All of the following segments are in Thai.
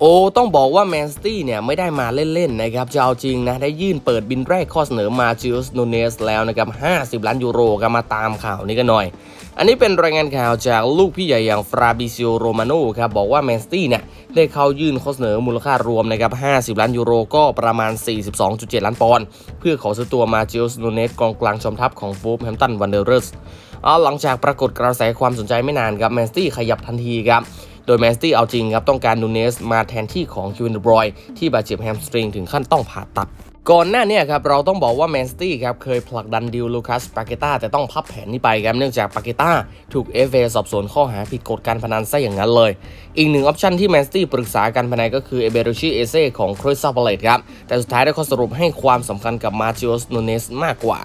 โอ้ต้องบอกว่าแมนสตี้เนี่ยไม่ได้มาเล่นๆนะครับจะเอาจริงนะได้ยื่นเปิดบินแรกข้อเสนอมาจิลส์นูเนสแล้วนะครับ 50 ล้านยูโรกันมาตามข่าวนี้กันหน่อย อันนี้เป็นรายงานข่าวจากลูกพี่ใหญ่อย่างฟราบิซิโอโรมาโนครับบอกว่าแมนสตี้เนี่ยได้เข้ายื่นข้อเสนอมูลค่ารวมนะครับ 50 ล้านยูโรก็ประมาณ 42.7 ล้านปอนด์เพื่อขอซื้อตัวมาจิลส์นูเนสกองกลางจอมทัพของฟูฟแฮมตันวันเดอร์เรสหลังจากปรากฏกระแสความสนใจไม่นานครับแมนสตี้ขยับทันทีครับ โดยแมนสตี้เอาจริงครับต้องการนูเนสมาแทนที่ของคิวินเดบรอยที่บาดเจ็บแฮมสตริงถึงขั้นต้องผ่าตัด ก่อนหน้าเนี้ครับเราต้องบอกว่าแมนสตี้ครับเคยผลักดันดิวลูคัสปาเกต้าแต่ต้องพับแผนนี้ไปครับเนื่องจากปาเกต้าถูกเอฟเอสอบสวนข้อหาผิดกฎการพนันซะอย่างนั้นเลย อีกหนึ่งออปชันที่แมนสตี้ปรึกษาการพนันก็คือเอเบรชิเอเซ่ของคริสซาบเลตครับแต่สุดท้ายได้ข้อสรุปให้ความสำคัญกับมาจิโอสนูเนสมากกว่า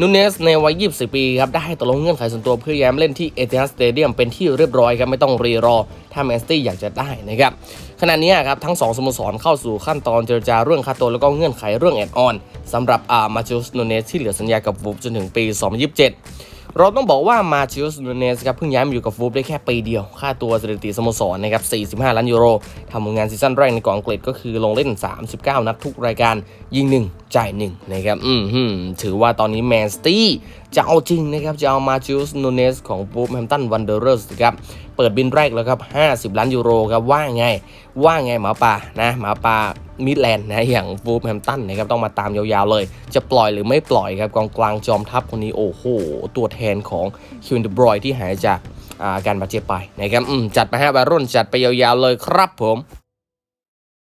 นูเนสในวัย20ปีครับได้ตกลงเงื่อนไขส่วนตัวเพื่อย้มเล่นที่เอเทนสสเตเดียมเป็นที่เรียบร้อยครับไม่ต้องรีรอ ถ้าแมนสตี้อยากจะได้นะครับขณะนี้ครับทั้ง 2สโมสรเข้าสู่ขั้นตอนเจรจาเรื่องค่าตัวแล้วก็เงื่อนไขเรื่องแอดออนสำหรับอามาจิสโนเนสที่เหลือสัญญากับวูฟจนถึงปี 2027เราต้องบอกว่ามาชิลส์นูเนสครับเพิ่งย้ายมาอยู่กับฟูบได้แค่ปีเดียว ค่าตัวสถิติสโมสรนะครับ 45 ล้านยูโรทำผลงานซีซั่นแรกในกองอังกฤษก็คือลงเล่น 39 นัดทุกรายการยิง1 จ่าย1นะครับ อืมถือว่าตอนนี้แมนสตี้จะเอาจริงนะครับ จะเอามาชิลส์นูเนสของฟูฟแฮมตันวันเดอร์เรสครับ เปิดบินแรกแล้วครับ 50 ล้านยูโรครับ ว่าไง ว่าไงหมาป่านะหมาป่ามิดแลนด์นะอย่างฟูฟแฮมตันนะครับต้องมาตามยาวๆเลย จะปล่อยหรือไม่ปล่อยครับกองกลางจอมทัพคนนี้โอ้โห ตัวแทนของคิว n นเดบรอยที่หายจากาการบาดเจ็บไปนะครับจัดไปฮะบารุ่นจัดไปยาวๆเลยครับผม